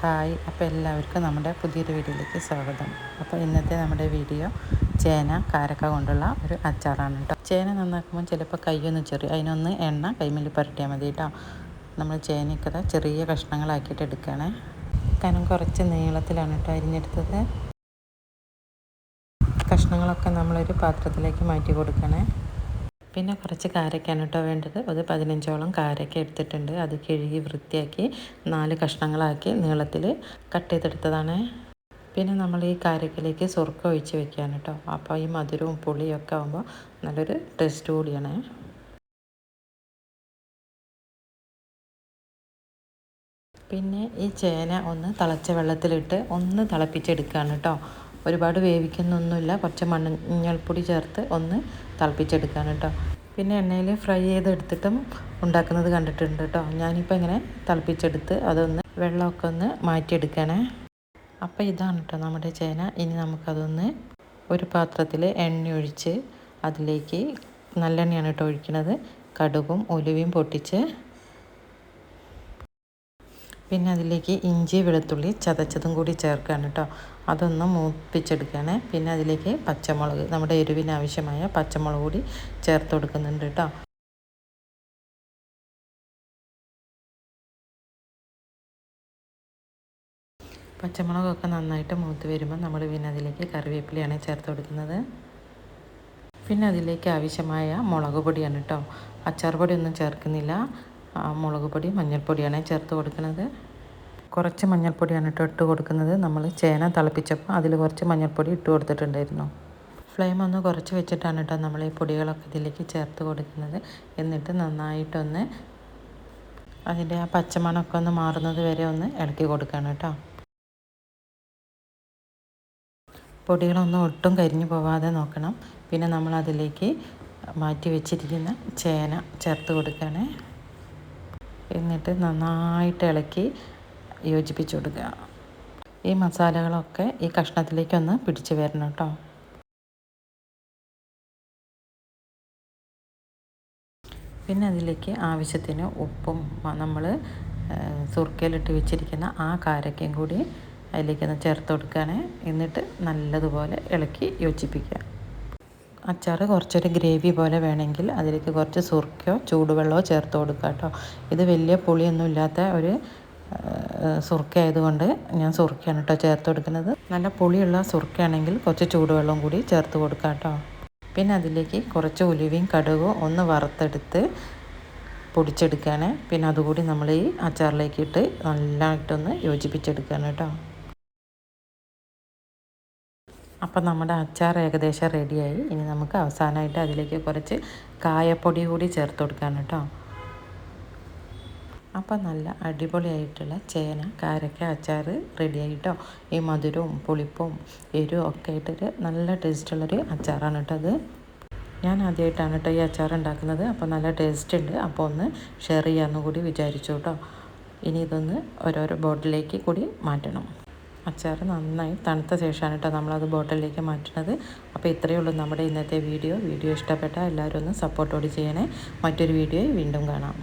Hi അപ്പോൾ എല്ലാവർക്കും നമ്മുടെ പുതിയൊരു വീഡിയോയിലേക്ക് സ്വാഗതം. അപ്പോൾ ഇന്നത്തെ നമ്മുടെ വീഡിയോ ചേന കാരക്ക കൊണ്ടുള്ള ഒരു അച്ചാറാണ് കേട്ടോ. ചേന നന്നാക്കുമ്പോൾ ചിലപ്പോൾ കൈയൊന്ന് ചെറിയ അതിനൊന്ന് എണ്ണ കൈമിൽ പുരട്ടിയാൽ മതി കേട്ടോ. നമ്മൾ ചേനയ്ക്കത് ചെറിയ കഷ്ണങ്ങളാക്കിയിട്ട് എടുക്കണേ കനം കുറച്ച് നീളത്തിലാണ് കേട്ടോ അരിഞ്ഞെടുത്തത്. കഷ്ണങ്ങളൊക്കെ നമ്മളൊരു പാത്രത്തിലേക്ക് മാറ്റി കൊടുക്കണേ പിന്നെ കുറച്ച് കാരക്കാണ് കേട്ടോ വേണ്ടത്. അത് പതിനഞ്ചോളം കാരക്ക എടുത്തിട്ടുണ്ട്. അത് കിഴുകി വൃത്തിയാക്കി നാല് കഷ്ണങ്ങളാക്കി നീളത്തിൽ കട്ട് ചെയ്തെടുത്തതാണ്. പിന്നെ നമ്മൾ ഈ കാരക്കയിലേക്ക് സുർക്ക ഒഴിച്ച് വെക്കുകയാണ് കേട്ടോ. അപ്പോൾ ഈ മധുരവും പുളിയും ഒക്കെ ആകുമ്പോൾ നല്ലൊരു ടേസ്റ്റ് കൂടിയാണ്. പിന്നെ ഈ ചേന ഒന്ന് തിളച്ച വെള്ളത്തിലിട്ട് ഒന്ന് തിളപ്പിച്ചെടുക്കുകയാണ് കേട്ടോ. ഒരുപാട് വേവിക്കുന്നൊന്നുമില്ല. കുറച്ച് മഞ്ഞൾപ്പൊടി ചേർത്ത് ഒന്ന് തിളപ്പിച്ചെടുക്കുകയാണ് കേട്ടോ. പിന്നെ എണ്ണയിൽ ഫ്രൈ ചെയ്തെടുത്തിട്ടും ഉണ്ടാക്കുന്നത് കണ്ടിട്ടുണ്ട് കേട്ടോ. ഞാനിപ്പോൾ ഇങ്ങനെ തിളപ്പിച്ചെടുത്ത് അതൊന്ന് വെള്ളമൊക്കെ ഒന്ന് മാറ്റിയെടുക്കണേ. അപ്പോൾ ഇതാണ് കേട്ടോ നമ്മുടെ ചേന. ഇനി നമുക്കതൊന്ന് ഒരു പാത്രത്തിൽ എണ്ണ ഒഴിച്ച് അതിലേക്ക് നല്ലെണ്ണയാണ് കേട്ടോ ഒഴിക്കുന്നത് കടുകും ഉലുവയും പൊട്ടിച്ച് പിന്നെ അതിലേക്ക് ഇഞ്ചി വെളുത്തുള്ളി ചതച്ചതും കൂടി ചേർക്കുകയാണ് കേട്ടോ അതൊന്ന് മൂപ്പിച്ചെടുക്കുകയാണ്. പിന്നെ അതിലേക്ക് പച്ചമുളക് നമ്മുടെ എരിവിന് ആവശ്യമായ പച്ചമുളക് കൂടി ചേർത്ത് കൊടുക്കുന്നുണ്ട് കേട്ടോ പച്ചമുളകൊക്കെ നന്നായിട്ട് മൂത്ത് വരുമ്പോൾ നമ്മൾ പിന്നെ അതിലേക്ക് കറിവേപ്പിലയാണ് ചേർത്ത് കൊടുക്കുന്നത്. പിന്നെ അതിലേക്ക് ആവശ്യമായ മുളക് പൊടിയാണ് കേട്ടോ അച്ചാർ പൊടിയൊന്നും ചേർക്കുന്നില്ല. മുളക് പൊടി മഞ്ഞൾപ്പൊടിയാണ് ചേർത്ത് കൊടുക്കുന്നത്. കുറച്ച് മഞ്ഞൾപ്പൊടിയാണ് ഇട്ട് ഇട്ട് കൊടുക്കുന്നത്. നമ്മൾ ചേന തിളപ്പിച്ചപ്പോൾ അതിൽ കുറച്ച് മഞ്ഞൾപ്പൊടി ഇട്ട് കൊടുത്തിട്ടുണ്ടായിരുന്നു. ഫ്ലെയിം ഒന്ന് കുറച്ച് വെച്ചിട്ടാണ് കേട്ടോ നമ്മൾ ഈ പൊടികളൊക്കെ ഇതിലേക്ക് ചേർത്ത് കൊടുക്കുന്നത്. എന്നിട്ട് നന്നായിട്ടൊന്ന് അതിന്റെ ആ പച്ചമണമൊക്കെ ഒന്ന് മാറുന്നത് വരെ ഒന്ന് ഇളക്കി കൊടുക്കണം കേട്ടോ. പൊടികളൊന്നും ഒട്ടും കരിഞ്ഞു പോവാതെ നോക്കണം. പിന്നെ നമ്മൾ അതിലേക്ക് മാറ്റി വെച്ചിരിക്കുന്ന ചേന ചേർത്ത് കൊടുക്കുകയാണ്. എന്നിട്ട് നന്നായിട്ട് ഇളക്കി യോജിപ്പിച്ച് കൊടുക്കുക. ഈ മസാലകളൊക്കെ ഈ കഷ്ണത്തിലേക്കൊന്ന് പിടിച്ച് വരണം കേട്ടോ. പിന്നെ അതിലേക്ക് ആവശ്യത്തിന് ഉപ്പും നമ്മൾ സുർക്കയിലിട്ട് വെച്ചിരിക്കുന്ന ആ കാരക്കയും കൂടി അതിലേക്കൊന്ന് ചേർത്ത് കൊടുക്കുകയാണ്. എന്നിട്ട് നല്ലതുപോലെ ഇളക്കി യോജിപ്പിക്കുക. അച്ചാർ കുറച്ചൊരു ഗ്രേവി പോലെ വേണമെങ്കിൽ അതിലേക്ക് കുറച്ച് സുർക്കയോ ചൂടുവെള്ളമോ ചേർത്ത് കൊടുക്കുക കേട്ടോ. ഇത് വലിയ പുളിയൊന്നും ഇല്ലാത്ത ഒരു സുർക്ക ആയതുകൊണ്ട് ഞാൻ സുർക്കയാണ് കേട്ടോ ചേർത്ത് കൊടുക്കുന്നത്. നല്ല പുളിയുള്ള സുർക്കയാണെങ്കിൽ കുറച്ച് ചൂടുവെള്ളവും കൂടി ചേർത്ത് കൊടുക്കുക കേട്ടോ. പിന്നെ അതിലേക്ക് കുറച്ച് ഉലുവയും കടുകും ഒന്ന് വറുത്തെടുത്ത് പൊടിച്ചെടുക്കുകയാണ് പിന്നെ അതുകൂടി നമ്മൾ ഈ അച്ചാറിലേക്ക് ഇട്ട് നല്ലതായിട്ടൊന്ന് യോജിപ്പിച്ചെടുക്കുകയാണ് കേട്ടോ. അപ്പം നമ്മുടെ അച്ചാർ ഏകദേശം റെഡിയായി. ഇനി നമുക്ക് അവസാനമായിട്ട് അതിലേക്ക് കുറച്ച് കായപ്പൊടി കൂടി ചേർത്ത് കൊടുക്കാൻ കേട്ടോ. അപ്പം നല്ല അടിപൊളിയായിട്ടുള്ള ചേന കാരക്ക അച്ചാർ റെഡിയായി കേട്ടോ ഈ മധുരവും പുളിപ്പും എരിവും ഒക്കെ ആയിട്ടൊരു നല്ല ടേസ്റ്റുള്ളൊരു അച്ചാറാണ് കേട്ടോ അത്. ഞാൻ ആദ്യമായിട്ടാണ് കേട്ടോ ഈ അച്ചാർ ഉണ്ടാക്കുന്നത്. അപ്പോൾ നല്ല ടേസ്റ്റ് ഉണ്ട്. അപ്പോൾ ഒന്ന് ഷെയർ ചെയ്യാമെന്ന് കൂടി വിചാരിച്ചു കേട്ടോ. ഇനി ഇതൊന്ന് ഓരോരോ ബോട്ടിലേക്ക് കൂടി മാറ്റണം. അച്ചാർ നന്നായി തണുത്ത ശേഷമാണ് കേട്ടോ നമ്മളത് ബോട്ടിലേക്ക് മാറ്റുന്നത്. അപ്പോൾ ഇത്രയേ ഉള്ളൂ നമ്മുടെ ഇന്നത്തെ വീഡിയോ. വീഡിയോ ഇഷ്ടപ്പെട്ടാൽ എല്ലാവരും ഒന്ന് സപ്പോർട്ടോടി ചെയ്യണേ. മറ്റൊരു വീഡിയോയിൽ വീണ്ടും കാണാം.